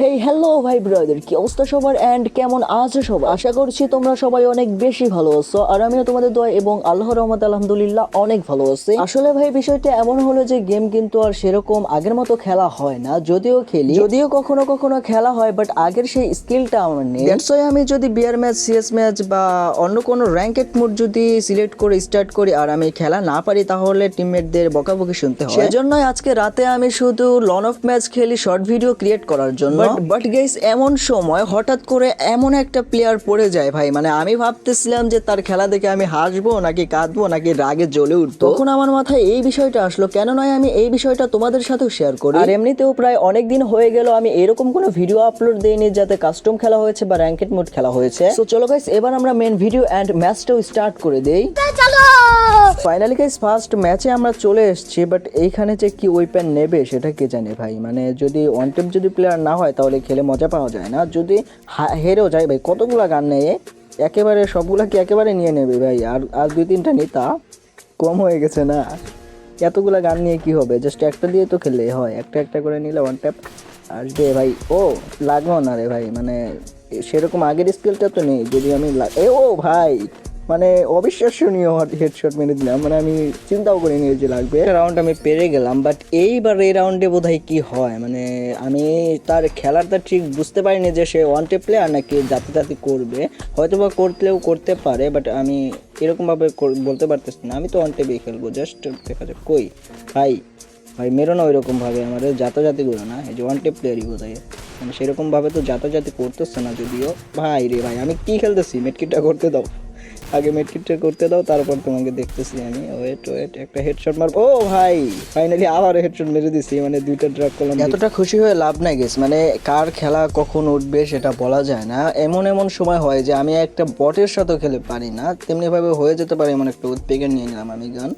Hey hello ভাই brother কি অবস্থা সবার? এন্ড কেমন আছো সবাই? আশা করছি তোমরা সবাই অনেক বেশি ভালো আছো, আর আমিও তোমাদের এবং আল্লাহর রহমত আলহামদুলিল্লাহ অনেক ভালো আসলে ভাই, বিষয়টা এমন হলো যে গেম কিন্তু আর সেরকম আগের মতো খেলা হয় না, যদিও খেলি। যদিও কখনো কখনো খেলা হয় বাট আগের সেই স্কিলটা আমার নেই। আমি যদি বিয়ার ম্যাচ সিএস ম্যাচ বা অন্য কোনো র্যাঙ্কেড মোড যদি সিলেক্ট করে স্টার্ট করি, আর আমি খেলা না পারি, তাহলে টিমমেটদের বকাবকি শুনতে হয়। সেজন্যই আজকে রাতে আমি শুধু লন অফ ম্যাচ খেলি শর্ট ভিডিও ক্রিয়েট করার জন্য। বাট বাট গাইস এমন সময় হঠাৎ করে এমন একটা প্লেয়ার পড়ে যায় ভাই। মানে আমি ভাবতেছিলাম যে তার খেলা দেখে আমি হাসবো নাকি কাঁদবো নাকি রাগে জ্বলে উঠবো। তখন আমার মাথায় এই বিষয়টা আসলো কেন নয় আমি এই বিষয়টা তোমাদের সাথেও শেয়ার করি? আর এমনিতেও প্রায় অনেক দিন হয়ে গেল আমি এরকম কোনো ভিডিও আপলোড দেইনি যাতে কাস্টম খেলা হয়েছে বা র্যাঙ্কেট মোড খেলা হয়েছে। তো চলো গাইস এবার আমরা মেন ভিডিও এন্ড ম্যাচটাও স্টার্ট করে দেই। ফাইনালি গাইস ফার্স্ট ম্যাচে আমরা চলে এসেছি বাট এইখানে যে কি ওয়েপেন নেবে সেটা কে জানে ভাই? মানে যদি ওয়ান টেপ যদি প্লেয়ার না হয়, তাহলে খেলে মজা পাওয়া যায় না। যদি হেরেও যায়, ভাই, কতগুলা গান নেয়? একেবারে সবগুলা কি একেবারে নিয়ে নেবে ভাই? আর আর দুই তিনটা নিতা? কম হয়ে গেছে না? এতগুলা গান নিয়ে কি হবে? জাস্ট একটা দিয়ে তো খেললে হয়। একটা একটা করে নিলে ওয়ান ট্যাপ আসবে ভাই, ও লাগবো না রে ভাই। মানে সেরকম আগের স্কিলটা তো নেই। যদি আমি এ, ও, ভাই! মানে অবিশ্বাসনীয় হেডশট মেরে দিলাম। মানে আমি চিন্তাও করিনি যে লাগবে। রাউন্ড আমি পেরে গেলাম বাট এইবার এই রাউন্ডে বোধ কি হয়? মানে আমি তার খেলাটা ঠিক বুঝতে পারিনি যে সে ওয়ান টে প্লেয়ার নাকি জাতি জাতি করবে। হয়তো বা করতেও করতে পারে বাট আমি এরকমভাবে বলতে পারতেছি না। আমি তো ওয়ান টেপেই খেলব জাস্ট দেখা যাক কই। ভাই ভাই, মেরো না ওইরকম ভাবে আমাদের জাতাজাতি করো না। এই যে ওয়ান টেপ প্লেয়ারই বোধহয়। মানে সেরকম ভাবে তো জাতাজাতি করতেছে না যদিও। ভাই রে ভাই, আমি কী খেলতেছি? মেটকিটটা করতে দাও। আগে মেটকিটটা করতে দাও, তারপর তোমাকে দেখতেছি আমি। ওয়েট ওয়েট একটা হেডশট মার ও ভাই ফাইনালি আবার হেডশট মেরে দিছি মানে দুইটা ড্রাগ করলাম। এতটা খুশি হয়ে লাভ নাই গেছে মানে কার খেলা কখন উঠবে সেটা বলা যায় না। এমন এমন সময় হয় যে আমি একটা বটের সাথেও খেলে পারি না। তেমনি ভাবে হয়ে যেতে পারে এমন একটা উদ্বেগের নিয়ে নিলাম আমি, গান।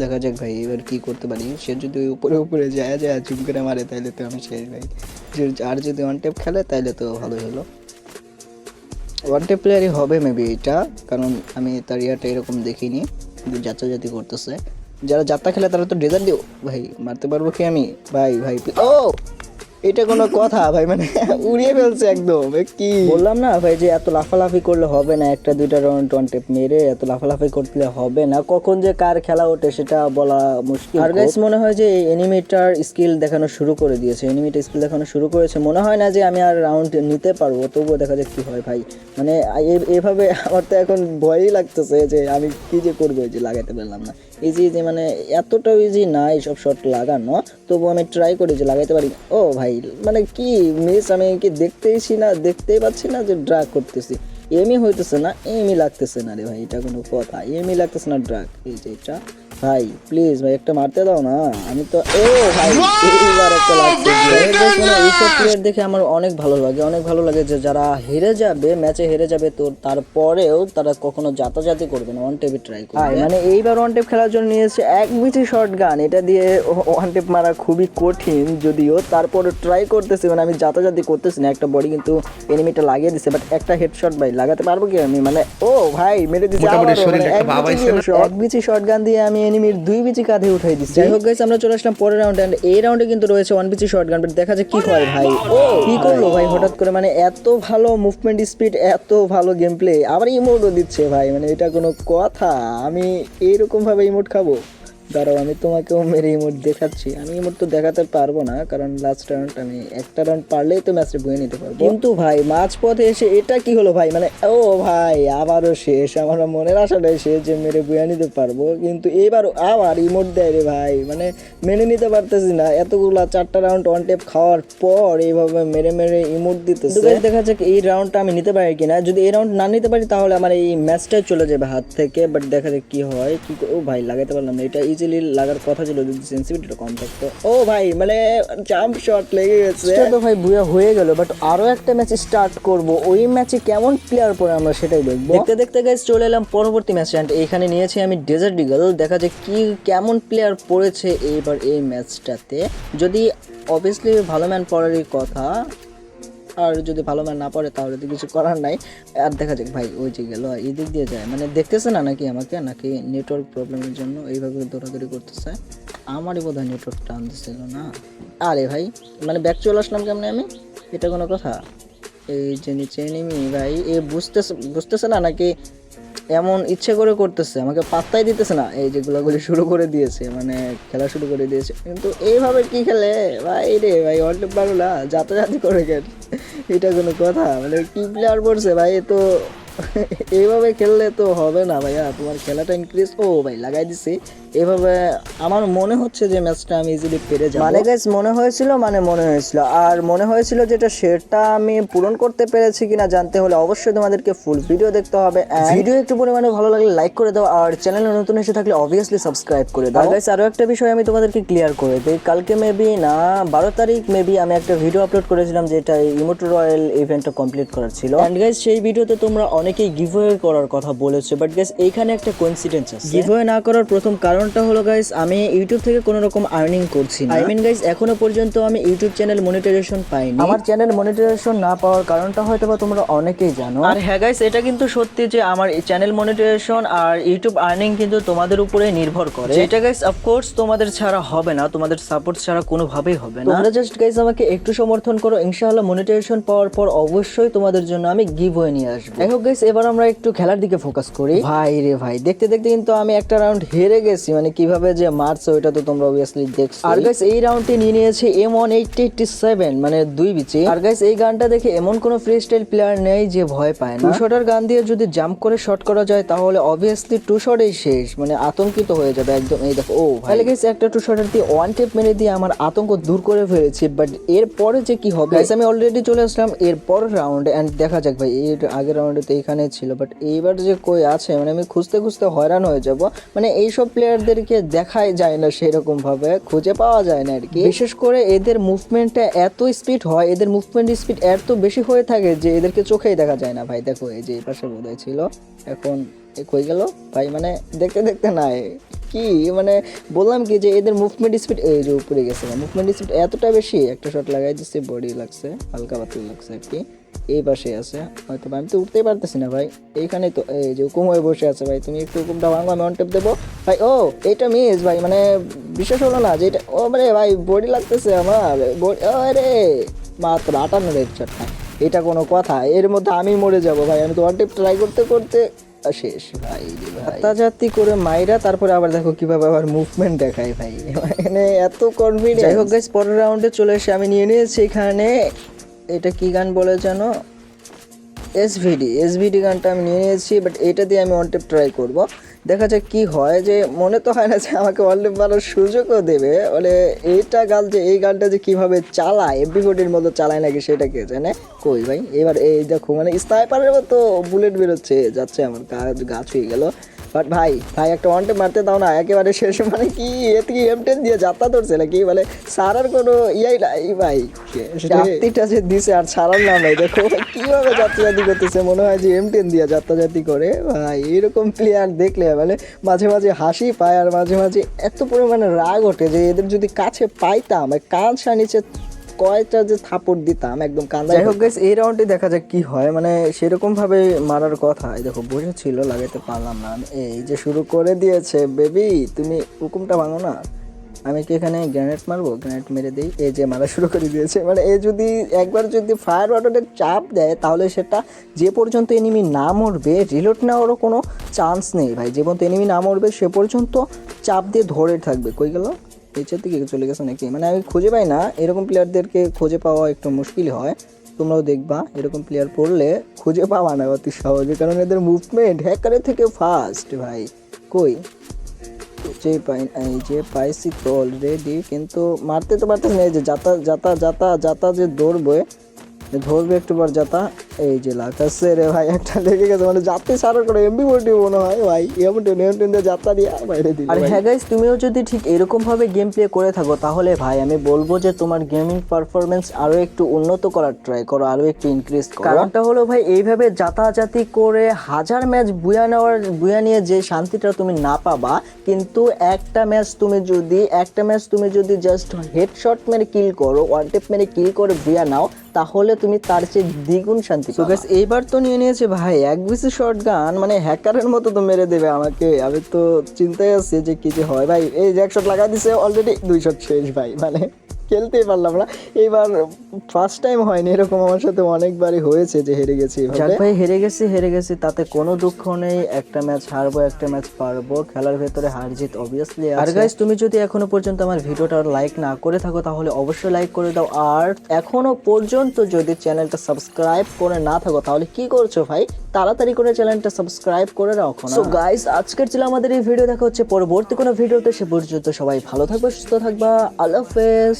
দেখা যাক ভাই, এবার কি করতে পারি। সে যদি উপরে উপরে যায় যায়, চুপ করে মারে, তাইলে তো আমি শেষ ভাই। আর যদি ওয়ান টেপ খেলে, তাইলে তো ভালোই হলো। ওয়ান টেপ প্লেয়ারই হবে মেবি এটা, কারণ আমি তার ইয়াটা এরকম দেখিনি কিন্তু যাত্রা জাতি করতেছে। যারা যাত্রা খেলে তারা তো ডেজার্ট দিও ভাই, মারতে পারব কি আমি? ভাই ভাই ও! এটা কোনো কথা ভাই মানে উড়িয়ে ফেলছে একদম কি? বললাম না ভাই যে এত লাফালাফি করলে হবে না একটা দুইটা রাউন্ড ওয়ান টেপ মেরে এত লাফালাফি করলে হবে না কখন যে কার খেলা ওঠে সেটা বলা মুশকিল আর গাইস মনে হয় যে এই এনিমিটার স্কিল দেখানো শুরু করে দিয়েছে এনিমিটার স্কিল দেখানো শুরু করেছে মনে হয় না যে আমি আর রাউন্ড নিতে পারব তবুও দেখা যাক কি হয় ভাই। মানে এভাবে আমার তো এখন ভয়ই লাগতেছে যে আমি কি যে করব এই যে লাগাতে পারলাম না। ইজি ইজি মানে এতটাও ইজি না এইসব শট লাগানো তবু আমি ট্রাই করি যে লাগাইতে পারি। ও ভাই মানে কি মিস আমি কি দেখতেইছি না, দেখতেই পাচ্ছি না যে ড্রাগ করতেছি। এমই হইতেছে না, এমই লাগতেছে না রে ভাই, এটা কোনো কথা, এমই লাগতেছে না ড্রাগ এই যে এটা। ভাই প্লিজ ভাই একটা মারতে দাও না। আমি তো ও ভাই এইবার একটা লাগছে এইসব প্লেয়ার দেখে আমার অনেক ভালো লাগে অনেক ভালো লাগে যে যারা হেরে যাবে ম্যাচে হেরে যাবে তো তারপরেও তারা কখনো জাতাজাতি করবে না ওয়ান টেপে ট্রাই করবে। মানে এইবার ওয়ান টেপ খেলার জন্য নিয়েছে এক বিচি শর্ট গান এটা দিয়ে ওয়ান টেপ মারা খুবই কঠিন যদিও তারপরে ট্রাই করতেছি মানে আমি জাতাজাতি করতেছি না একটা বডি কিন্তু এনিমিটা লাগিয়ে দিছে বাট একটা হেডশট ভাই লাগাতে পারব কি আমি? মানে ও ভাই মেরে দিচ্ছে মানে একটা এক বিচি শর্ট গান দিয়ে আমি এনিমির দুই বিচি কাঁধে উঠাই দিচ্ছে। যাই হোক গাইস আমরা চলে আসলাম পরের রাউন্ডে এন্ড এই রাউন্ডে কিন্তু রয়েছে ওয়ান বিচি শর্ট গান দেখা যাক কি হয় ভাই। ও কি করল ভাই? হঠাৎ করে মানে এত ভালো মুভমেন্ট স্পিড এত ভালো গেম প্লে আবার ইমোটও দিচ্ছে ভাই। মানে এটা কোনো কথা। আমি এইরকম ভাবে ইমোট খাব? দাঁড়াও, আমি তোমাকেও মেরে ইমোট দেখাচ্ছি। আমি ইমোট তো দেখাতে পারব না, কারণ লাস্ট রাউন্ড আমি একটা রাউন্ড পারলেই তো ম্যাচটা বয়ে নিতে পারব। কিন্তু ভাই মাঝ পথে এসে এটা কি হলো ভাই? মানে ও ভাই, আবারও শেষ। আমার মনের আশাটাই শেষ যে মেরে বয়ে নিতে পারব। কিন্তু এবারও আবার ইমোট দেয় রে ভাই। মানে মেনে নিতে পারতেছি না। এতগুলা চারটা রাউন্ড ওয়ান টেপ খাওয়ার পর এইভাবে মেরে মেরে ইমোট দিতেছে। দেখা যাক এই রাউন্ডটা আমি নিতে পারি কিনা। যদি এই রাউন্ড না নিতে পারি, তাহলে আমার এই ম্যাচটাই চলে যাবে হাত থেকে। বাট দেখা যাক কি হয়। কি ও ভাই লাগাতে পারলাম না। এটা ইজিলি লাগার কথা ছিল যদি সেন্সিটিভিটিটা কম থাকতো। ও ভাই মানে জাম্প শট লেগে গেছে। তো ভাই বুয়া হয়ে গেল বাট আরও একটা ম্যাচ স্টার্ট করব। ওই ম্যাচে কেমন প্লেয়ার পরে আমরা সেটাই দেখব। দেখতে দেখতে গাইস চলে এলাম পরবর্তী ম্যাচে অ্যান্ড এখানে নিয়েছি আমি ডেজার্ট ডিগল দেখা যায় কি কেমন প্লেয়ার পড়েছে এইবার এই ম্যাচটাতে যদি অবভিয়াসলি ভালো ম্যান পড়ারই কথা আর যদি ভালো ম্যান না পড়ে, তাহলে তো কিছু করার নাই। আর দেখা যাক ভাই, ওই যে গেল, এই দিক দিয়ে যায়। মানে দেখতেছে না নাকি আমাকে? নাকি নেটওয়ার্ক প্রবলেমের জন্য এইভাবে দৌড়াদৌড়ি করতেছে? আমারই বোধ হয় নেটওয়ার্ক টান দিচ্ছিল না। আরে ভাই মানে ব্যাক চলে আসলাম কেমনে আমি? এটা কোনো কথা? এই যে নিচে এনিমি ভাই, এ বুঝতেছে বুঝতেছে না নাকি এমন ইচ্ছে করে করতেছে? আমাকে পাত্তাই দিতেছে না। এই যে গোলাগুলি শুরু করে দিয়েছে মানে খেলা শুরু করে দিয়েছে। কিন্তু এইভাবে কি খেলে? ভাই রে ভাই, অল্প পারুলা যাতায়াতি করে খেল এটা কোনো কথা মানে কি প্লেয়ার পড়ছে ভাই? এ তো এইভাবে খেললে তো হবে না ভাইয়া তোমার খেলাটা ইনক্রিজ ও ভাই লাগাই দিছি। এভাবে আমার মনে হচ্ছে যে ম্যাচটা আমি ইজিলি পেরে যাব। মানে গাইস মনে হয়েছিল মানে মনে হয়েছিল। আর মনে হয়েছিল যেটা সেটা আমি পূরণ করতে পেরেছি কিনা জানতে হলে অবশ্যই তোমাদেরকে ফুল ভিডিও দেখতে হবে। ভিডিও একটু পরিমাণে ভালো লাগলে লাইক করে দাও। আর চ্যানেলে নতুন এসে থাকলে অবভিয়াসলি সাবস্ক্রাইব করে দাও। গাইস আরও একটা বিষয় আমি তোমাদেরকে ক্লিয়ার করে দিই। কালকে মেবি না বারো তারিখ মেবি আমি একটা ভিডিও আপলোড করেছিলাম যেটা ইমোটো রয়্যাল ইভেন্টটা কমপ্লিট করার ছিল। এন্ড গাইস সেই ভিডিওতে তোমরা অনেকেই গিভওয়ে করার কথা বলেছ বাট গাইস এইখানে একটা কোইন্সিডেন্স আছে। গিভওয়ে না করার প্রথম কারণটা হলো গাইস আমি ইউটিউব থেকে কোনো রকম আর্নিং করছি না। আই মিন গাইস এখনও পর্যন্ত আমি ইউটিউব চ্যানেল মনিটাইজেশন পাইনি। আমার চ্যানেল মনিটাইজেশন না পাওয়ার কারণটা হয়তো বা তোমরা অনেকেই জানো। আর হ্যাঁ গাইস এটা কিন্তু সত্যি যে আমার চ্যানেল মনিটাইজেশন আর ইউটিউব আর্নিং কিন্তু তোমাদের উপরে নির্ভর করে। এটা গাইস অফকোর্স তোমাদের ছাড়া হবে না তোমাদের সাপোর্ট ছাড়া কোনোভাবেই হবে না। তোমরা জাস্ট গাইস আমাকে একটু সমর্থন করো। ইনশাআল্লাহ মনিটাইজেশন পাওয়ার পর অবশ্যই তোমাদের জন্য আমি গিভ হয়ে নিয়ে আসব। যাই হোক গাইস এবার আমরা একটু খেলার দিকে ফোকাস করি। ভাই রে ভাই দেখতে দেখতে কিন্তু আমি একটা রাউন্ড হেরে গেছি মানে কীভাবে যে মারছে ওইটা তো তোমরা অবভিয়াসলি দেখছ। আর গাইস এই রাউন্ডটি নিয়ে নিয়েছে এম ওয়ান এইটটি সেভেন মানে দুই বিচি। আর গাইস এই গানটা দেখে এমন কোনো ফ্রি স্টাইল প্লেয়ার নেই যে ভয় পায় না। টু শটার গান দিয়ে যদি জাম্প করে শট করা যায় তাহলে অবভিয়াসলি টু শটেই শেষ মানে আতঙ্কিত হয়ে যাবে একদম। এই দেখো ও ভাই। গাইস একটা টু শটার দিয়ে ওয়ান টেপ মেরে দিয়ে আমার আতঙ্ক দূর করে ফেলেছি বাট এরপরে যে কি হবে? গাইস আমি অলরেডি চলে আসলাম এর পর রাউন্ডে এন্ড দেখা যাক ভাই এর আগের রাউন্ডে তো এখানে ছিল বাট এইবার যে কই আছে মানে আমি খুঁজতে খুঁজতে হয়রান হয়ে যাব। মানে এইসব প্লেয়ারদেরকে দেখাই যায় না সেরকম ভাবে খুঁজে পাওয়া যায় না আর কি বিশেষ করে এদের মুভমেন্টটা এত স্পিড হয়, এদের মুভমেন্ট স্পিড এত বেশি হয়ে থাকে যে এদেরকে চোখেই দেখা যায় না। ভাই, দেখো, এই যে এই পাশে বোধহয় ছিল, এখন এ কই গেল? ভাই মানে দেখতে দেখতে নাই। কি মানে বললাম কি যে এদের মুভমেন্ট স্পিড এই যে উপরে গেছে মুভমেন্ট স্পিড এতটা বেশি, একটা শট লাগাই দিচ্ছে বডি লাগছে, হালকা পাতলা লাগছে আর কি এই পাশে আছে। হয়তো আমি তো উঠতেই পারতেছি না ভাই। এইখানে তো এই যে হুকুম হয়ে বসে আছে ভাই। তুমি একটু হুকুমটা ভাঙো আমি অন টেপ দেবো। ভাই ও এটা মিস ভাই মানে বিশ্বাস হলো না যে এটা ও মানে ভাই বডি লাগতেছে আমার। বডি ও রে মাত্র আটান্ন শট ভাই। এটা কোনো কথা এর মধ্যে আমি মরে যাব ভাই। আমি তো ওয়ান টেপ ট্রাই করতে করতে শেষ ভাই জাতি করে মাইরা তারপরে আবার দেখো কীভাবে আবার মুভমেন্ট দেখায় ভাই। মানে এত কনফিডেন্স যাই হোক গাইস পরের রাউন্ডে চলে এসে আমি নিয়ে নিয়েছি এখানে। এটা কি গান বলে জানো? এসভিডি এসভিডি গানটা আমি নিয়ে নিয়েছি বাট এটা দিয়ে আমি ওয়ান টেপ ট্রাই করব। দেখা যাক কি হয় যে, মনে তো হয় না যে আমাকে ওয়ান টেপ মারার সুযোগও দেবে, বলে এইটা গান যে, এই গানটা যে কীভাবে চালায় ফোর্টির মতো চালায় নাকি সেটা কে জানে? কই ভাই? এবার এই দেখো মানে স্নাইপারের মতো বুলেট বেরোচ্ছে, যাচ্ছে আমার গাছ হয়ে গেল। বাট ভাই ভাই একটা ওয়ান টেপ মারতে দাও না একেবারে শেষে মানে কি এতে কি এম টেন দিয়ে যাত্রা ধরছে নাকি? মানে সারার কোনো ইয়াই নাই ভাই। চাকরিটা যে দিছে আর সারার নাম নাই দেখো কীভাবে যাত্রাজাতি করতেছে মনে হয় যে এম টেন দিয়ে যাত্রাজাতি করে। ভাই এরকম প্লেয়ার দেখলে মানে মাঝে মাঝে হাসি পায় আর মাঝে মাঝে এত পরিমাণে রাগ ওঠে যে এদের যদি কাছে পাইতাম কান নিচে কয়টা যে থাপড় দিতাম একদম কান্দা যাই হোক গাইস এই রাউন্ডে দেখা যাক কি হয়। মানে সেরকম ভাবে মারার কথা। এই দেখো বসেছিল লাগাইতে পারলাম না। এই যে শুরু করে দিয়েছে বেবি তুমি হুকুমটা ভাঙো না। আমি কি এখানে গ্রেনেড মারবো? গ্রেনেড মেরে দিই। এই যে মারা শুরু করে দিয়েছে। মানে এ যদি একবার যদি ফায়ার বাটনের চাপ দেয় তাহলে সেটা যে পর্যন্ত এনিমি না মরবে রিলোড নেওয়ারও কোনো চান্স নেই। ভাই যে পর্যন্ত এনিমি না মরবে সে পর্যন্ত চাপ দিয়ে ধরে থাকবে। কই গেল? নিচের দিকে চলে গেছে নাকি মানে আমি খুঁজে পাই না, এরকম প্লেয়ারদেরকে খুঁজে পাওয়া একটু মুশকিল হয়, তোমরাও দেখবা, এরকম প্লেয়ার পড়লে খুঁজে পাওয়া না অতি সহজে, কারণ এদের মুভমেন্ট হ্যাকারের থেকে ফাস্ট ভাই। কই? যে পাই এই যে পাইছি তো অলরেডি কিন্তু মারতে তো পারতেছি না, এই যে যাতা যাতা যাতা যাতা যে দৌড়বে, ধরবে একটু পর যাতা। এই যে লাগাচ্ছে রে ভাই একটা লেগে গেছে মানে যাত্রী সারার করে এমবি ফোর্টি মনে হয় ভাই? এম টেন যাত্রা দিয়ে বাইরে দিল আর হ্যাঁ গাইস তুমিও যদি ঠিক এরকম ভাবে গেম প্লে করে থাকো তাহলে ভাই আমি বলব যে তোমার গেমিং পারফরমেন্স আরও একটু উন্নত করার ট্রাই করো আরও একটু ইনক্রিজ করো। কারণটা হলো ভাই এইভাবে যাতাযাতি করে হাজার ম্যাচ বুয়া নেওয়ার বুয়া নিয়ে যে শান্তিটা তুমি না পাবা কিন্তু একটা ম্যাচ তুমি যদি একটা ম্যাচ তুমি যদি জাস্ট হেডশট মেরে কিল করো ওয়ান টেপ মেরে কিল করে বুয়া নাও তাহলে তুমি তার চেয়ে দ্বিগুণ শান্তি তো গাইস এইবার তো নিয়ে নিয়েছে ভাই এক বিসি শর্ট গান মানে হ্যাকারের মতো তো মেরে দেবে আমাকে। আমি তো চিন্তায় আছি যে কি যে হয়। ভাই এই যে এক শট লাগাই দিছে অলরেডি দুই শট শেষ ভাই মানে খেলতেই পারলাম না। এইবার ফার্স্ট টাইম হয়নি এরকম আমার সাথে অনেকবারই হয়েছে যে হেরে গেছি যাক ভাই হেরে গেছি হেরে গেছি তাতে কোনো দুঃখ নেই। একটা ম্যাচ হারবো একটা ম্যাচ পারব। খেলার ভেতরে হার জিত অবভিয়াসলি আর গাইস তুমি যদি এখনও পর্যন্ত আমার ভিডিওটা লাইক না করে থাকো তাহলে অবশ্যই লাইক করে দাও। আর এখনও পর্যন্ত যদি চ্যানেলটা সাবস্ক্রাইব করে না থাকো তাহলে কি করছ ভাই? তাড়াতাড়ি করে চ্যানেলটা সাবস্ক্রাইব করে রাখো না সো গাইস আজকের ছিল আমাদের এই ভিডিও দেখা হচ্ছে পরবর্তী কোনো ভিডিওতে সে পর্যন্ত সবাই ভালো থাকবে সুস্থ থাকবা আল্লাহ হাফেজ।